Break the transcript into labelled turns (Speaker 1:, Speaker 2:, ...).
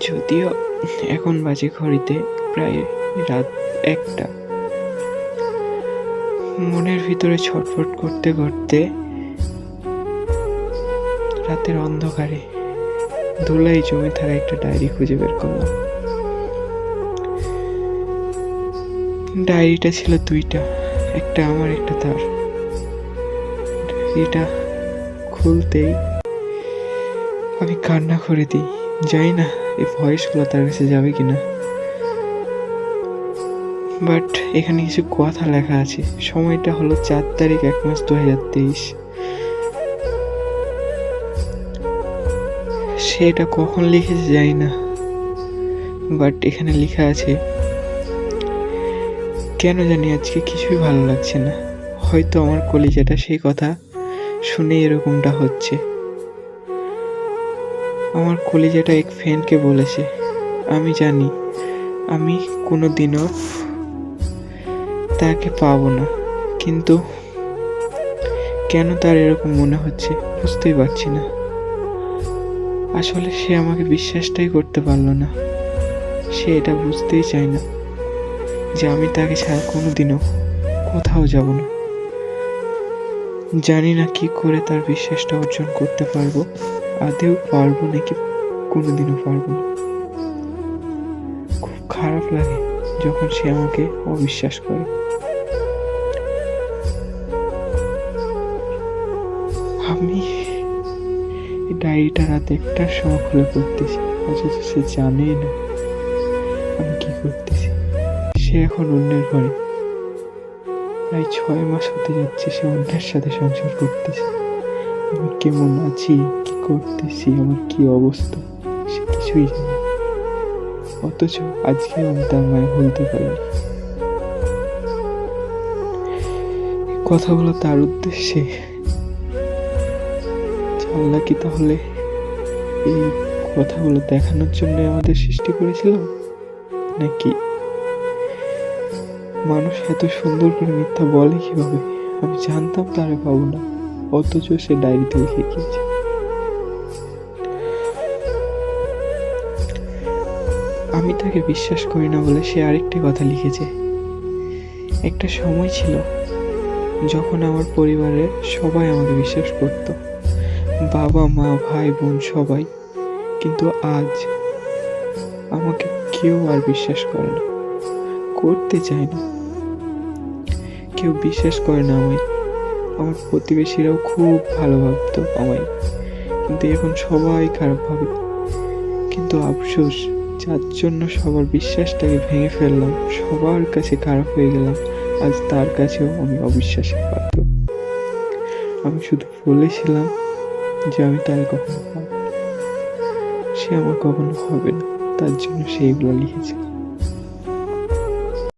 Speaker 1: যদিও এখন বাজে ঘড়িতে প্রায় রাত একটা। মনের ভিতরে ছটফট করতে করতে রাতের অন্ধকারে ধুলাই জমে থাকা একটা ডায়েরি খুঁজে বের করলাম। ডায়েরিটা ছিল দুইটা, একটা আমার, একটা তার। ডায়েরিটা খুলতেই আমি কান্না করে দিই জানি না। এই ভয়েসগুলো তার কাছে যাবে কিনা? বাট এখানে কিছু কথা লেখা আছে। সময়টা হলো চার তারিখ এক মাস দু হাজার তেইশ সেটা কখন লিখেছে জানি না। বাট এখানে লেখা আছে, কেন জানি আজকে কিছুই ভালো লাগছে না। হয়তো আমার কলিজাটা সেই কথা শুনে এরকমটা হচ্ছে। আমার কলিজাটা এক ফ্যানকে বলেছে, আমি জানি, আমি কোনো দিনও তাকে পাবো না, কিন্তু কেন তার এরকম মনে হচ্ছে বুঝতেই পারছি না। আসলে সে আমাকে বিশ্বাসটাই করতে পারল না, সে এটা বুঝতেই চায় না যে আমি তাকে ছাড়া কোনো দিনও কোথাও যাব না। জানি না কি করে তার বিশ্বাসটা অর্জন করতে পারব। আদেও পারব নাকি? কোনোদিনও পারব না। খুব খারাপ লাগে যখন সে আমাকে অবিশ্বাস করে। আমি ডায়েরিটা রাত একটার সময় খুলে পড়তেছি, অথচ সে জানেই না আমি কি করতেছি। সে এখন অন্যের ঘরে। প্রায় ছয় মাস হতে যাচ্ছে সে অন্যের সাথে সংসার করতেছে। আমি কেমন আছি? কি করতেছি? আমার কি অবস্থা? সে কিছুই জানে অথচ আজকে আমি তার মায়ে বলতে পারিনি এই কথাগুলো তার উদ্দেশ্যে। আল্লাহ কি তাহলে এই কথাগুলো দেখানোর জন্য আমাদের সৃষ্টি করেছিল? নাকি মানুষ এত সুন্দর করে মিথ্যা বলে কীভাবে? আমি জানতাম তারে পাবো না। অথচ সে ডায়েরিতে লিখে গিয়েছে আমি তাকে বিশ্বাস করি না বলে সে আরেকটি কথা লিখেছে। একটা সময় ছিল যখন আমার পরিবারের সবাই আমাকে বিশ্বাস করত। বাবা, মা, ভাই, বোন, সবাই। কিন্তু আজ আমাকে কেউ আর বিশ্বাস করে না। করতে চায় না। কেউ বিশ্বাস করে না আমায়। আমার প্রতিবেশীরাও খুব ভালো ভাবতো আমায়। কিন্তু এখন সবাই খারাপ ভাবে। কিন্তু আফসোস, যার জন্য সবার বিশ্বাসটাকে ভেঙে ফেললাম, সবার কাছে খারাপ হয়ে গেলাম, আজ তার কাছেও আমি অবিশ্বাসের পাত্র আমি শুধু বলেছিলাম যে আমি তার কখনো। সে আমার কখনো হবে না, তার জন্য সেইগুলো লিখেছিলাম